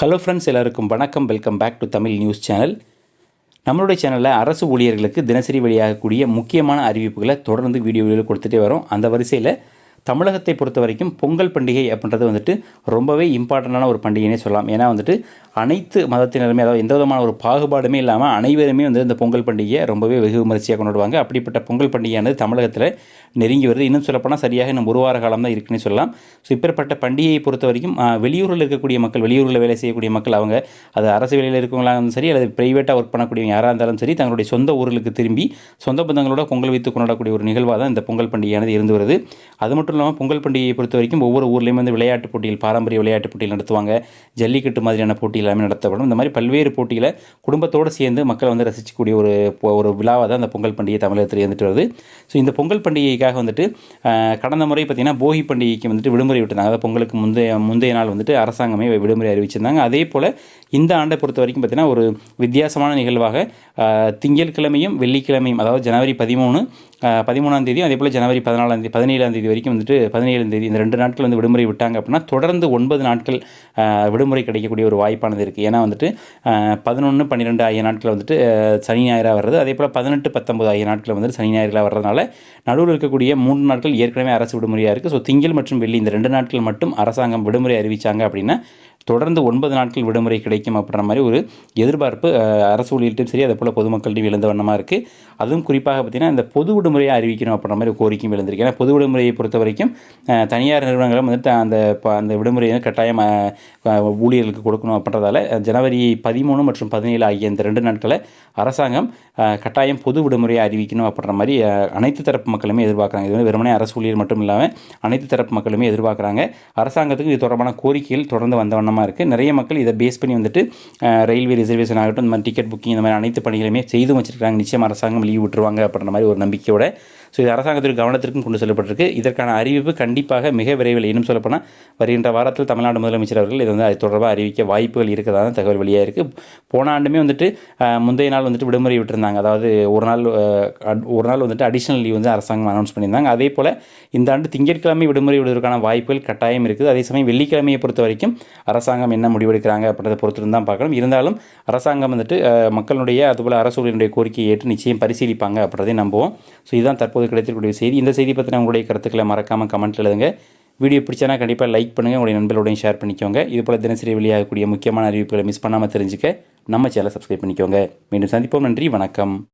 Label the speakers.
Speaker 1: Hello friends எல்லாருக்கும் வணக்கம். Welcome back to Tamil news channel நம்மளுடைய சேனலில் அரசு ஊழியர்களுக்கு தினசரி வெளியாகக்கூடிய முக்கியமான அறிவிப்புகளை தொடர்ந்து வீடியோவில் கொடுத்துட்டே வரோம். அந்த வரிசையில் தமிழகத்தை பொறுத்த வரைக்கும் பொங்கல் பண்டிகை அப்படின்றது வந்துட்டு ரொம்பவே இம்பார்ட்டண்டான ஒரு பண்டிகைனே சொல்லலாம். ஏன்னா வந்துட்டு அனைத்து மதத்தினருமே அதாவது எந்த விதமான ஒரு பாகுபாடுமே இல்லாமல் அனைவருமே வந்து இந்த பொங்கல் பண்டிகையை ரொம்பவே வெகு விமரிசையாக கொண்டாடுவாங்க. அப்படிப்பட்ட பொங்கல் பண்டிகையானது தமிழகத்தில் நெருங்கி வருது. இன்னும் சொல்லப்போனால் சரியாக இன்னும் ஒரு வார காலம் தான் இருக்குன்னு சொல்லலாம். ஸோ இப்பேற்பட்ட பண்டிகையை பொறுத்த வரைக்கும் வெளியூரில் இருக்கக்கூடிய மக்கள் வெளியூரில் வேலை செய்யக்கூடிய மக்கள் அவங்க அது அரசு வேலையில் இருக்கவங்களா இருந்தாலும் சரி அல்லது ப்ரைவேட்டாக ஒர்க் பண்ணக்கூடியவங்க யாராக இருந்தாலும் சரி தங்களுடைய சொந்த ஊர்களுக்கு திரும்பி சொந்த பந்தங்களோட பொங்கல் வைத்து கொண்டாடக்கூடிய ஒரு நிகழ்வாக தான் இந்த பொங்கல் பண்டிகையானது இருந்து வருது. அது மட்டும் மட்டும் இல்லாமல் பொங்கல் பண்டிகையை பொறுத்த வரைக்கும் ஒவ்வொரு ஊர்லேயும் வந்து விளையாட்டு போட்டிகள் பாரம்பரிய விளையாட்டு போட்டிகள் நடத்துவாங்க. ஜல்லிக்கட்டு மாதிரியான போட்டி எல்லாமே நடத்தப்படும். இந்த மாதிரி பல்வேறு போட்டிகளை குடும்பத்தோடு சேர்ந்து மக்கள் வந்து ரசிக்கக்கூடிய ஒரு ஒரு விழாவாக தான் அந்த பொங்கல் பண்டிகை தமிழகத்தில் இருந்துட்டு வருது. ஸோ இந்த பொங்கல் பண்டிகைக்காக வந்துட்டு கடந்த முறை பார்த்திங்கன்னா போகி பண்டிகைக்கு வந்துட்டு விடுமுறை விட்டுருந்தாங்க. அதாவது பொங்கலுக்கு முந்தைய முந்தைய நாள் வந்துட்டு அரசாங்கமே விடுமுறை அறிவிச்சிருந்தாங்க. அதே போல் இந்த ஆண்டை பொறுத்த வரைக்கும் பார்த்திங்கன்னா ஒரு வித்தியாசமான நிகழ்வாக திங்கட்கிழமையும் வெள்ளிக்கிழமையும் அதாவது ஜனவரி பதிமூணு பதிமூணாம் தேதியும் அதே போல் ஜனவரி பதினாலாம் தேதி பதினேழாம் தேதி வரைக்கும் வந்துட்டு பதினேழாம் தேதி இந்த ரெண்டு நாட்கள் வந்து விடுமுறை விட்டாங்க அப்படின்னா தொடர்ந்து ஒன்பது நாட்கள் விடுமுறை கிடைக்கக்கூடிய ஒரு வாய்ப்பானது இருக்குது ஏன்னா வந்துட்டு பதினொன்று பன்னிரெண்டு ஆகிய நாட்கள் வந்துட்டு சனி ஞாயிறாக வர்றது அதே போல் பதினெட்டு பத்தொம்பது ஆகிய நாட்கள் வந்துட்டு சனி ஞாயிறாக வர்றதுனால நடுவில் இருக்கக்கூடிய மூன்று நாட்கள் ஏற்கனவே அரசு விடுமுறையாக இருக்குது ஸோ திங்கள் மற்றும் வெள்ளி இந்த ரெண்டு நாட்கள் மட்டும் அரசாங்கம் விடுமுறை அறிவித்தாங்க அப்படின்னா தொடர்ந்து ஒன்பது நாட்கள் விடுமுறை கிடைக்கும். அப்படின்ற மாதிரி ஒரு எதிர்பார்ப்பு அரசு ஊழியர்கிட்டையும் சரி அதே போல் பொதுமக்கள்கிட்டையும் எழுந்த வண்ணமாக இருக்குது அதுவும் குறிப்பாக பார்த்தீங்கன்னா இந்த பொது விடுமுறையை அறிவிக்கணும் அப்படின்ற மாதிரி கோரிக்கையும் எழுந்திருக்கு ஏன்னா பொது விடுமுறையை பொறுத்த வரைக்கும் தனியார் நிறுவனங்களும் வந்துட்டு அந்த அந்த விடுமுறையை வந்து கட்டாயம் ஊழியர்களுக்கு கொடுக்கணும் அப்படின்றதால ஜனவரி பதிமூணு மற்றும் பதினேழு ஆகிய இந்த ரெண்டு நாட்களை அரசாங்கம் கட்டாயம் பொது விடுமுறையை அறிவிக்கணும் அப்படின்ற மாதிரி அனைத்து தரப்பு மக்களுமே எதிர்பார்க்குறாங்க. இது வந்து வெறுமனே அரசு ஊழியர் மட்டும் இல்லாமல் அனைத்து தரப்பு மக்களுமே எதிர்பார்க்குறாங்க. அரசாங்கத்துக்கு இது தொடர்பான கோரிக்கைகள் தொடர்ந்து வந்த வண்ணமாக இருக்குது நிறைய மக்கள் இதை பேஸ் பண்ணி வந்துட்டு ரயில்வே ரிசர்வேஷன் ஆகட்டும் இந்த மாதிரி டிக்கெட் புக்கிங் இந்த மாதிரி அனைத்து பணிகளுமே செய்து வச்சிருக்காங்க நிச்சயம் அரசாங்கம் லீவ் விட்டுருவாங்க அப்படின்ற மாதிரி ஒரு நம்பிக்கையோட ஸோ இது அரசாங்கத்திற்கு கவனத்திற்கும் கொண்டு செல்லப்பட்டிருக்கு. இதற்கான அறிவிப்பு கண்டிப்பாக மிக விரைவில் இன்னும் சொல்லப்போனால் வருகின்ற வாரத்தில் தமிழ்நாடு முதலமைச்சர் அவர்கள் இது வந்து அது தொடர்பாக அறிவிக்க வாய்ப்புகள் இருக்கிறதான தகவல் வெளியாக இருக்குது போன ஆண்டுமே வந்துட்டு முந்தைய நாள் வந்துட்டு விடுமுறை விட்டுருந்தாங்க. அதாவது ஒரு நாள் ஒரு நாள் வந்துட்டு அடிஷனல் லீவ் வந்து அரசாங்கம் அனௌன்ஸ் பண்ணியிருந்தாங்க. அதே போல் இந்த ஆண்டு திங்கட்கிழமை விடுமுறை விடுவதற்கான வாய்ப்புகள் கட்டாயம் இருக்குது. அதே சமயம் வெள்ளிக்கிழமையை பொறுத்த வரைக்கும் அரசாங்கம் என்ன முடிவெடுக்கிறாங்க அப்படின்றத பொறுத்து தான் பார்க்கணும். இருந்தாலும் அரசாங்கம் வந்துட்டு மக்களுடைய அதுபோல் அரசுகளினுடைய கோரிக்கையை ஏற்று நிச்சயம் பரிசீலிப்பாங்க அப்படின்றதை நம்புவோம். ஸோ இதுதான் தற்போது கிடைத்திருக்கக்கூடிய செய்தி. இந்த செய்தி பற்றின உங்களுடைய கருத்துக்களை மறக்காமல் கமெண்ட் எழுதுங்க. வீடியோ பிடிச்சனா கண்டிப்பாக லைக் பண்ணுங்கள் உங்களுடைய நண்பர்களோடையும் ஷேர் பண்ணிக்கோங்க. இது போல் தினசரி வெளியாகக்கூடிய முக்கியமான அறிவிப்புகளை மிஸ் பண்ணாமல் தெரிஞ்சுக்க நம்ம சேனலை சப்ஸ்கிரைப் பண்ணிக்கோங்க. மீண்டும் சந்திப்போம். நன்றி. வணக்கம்.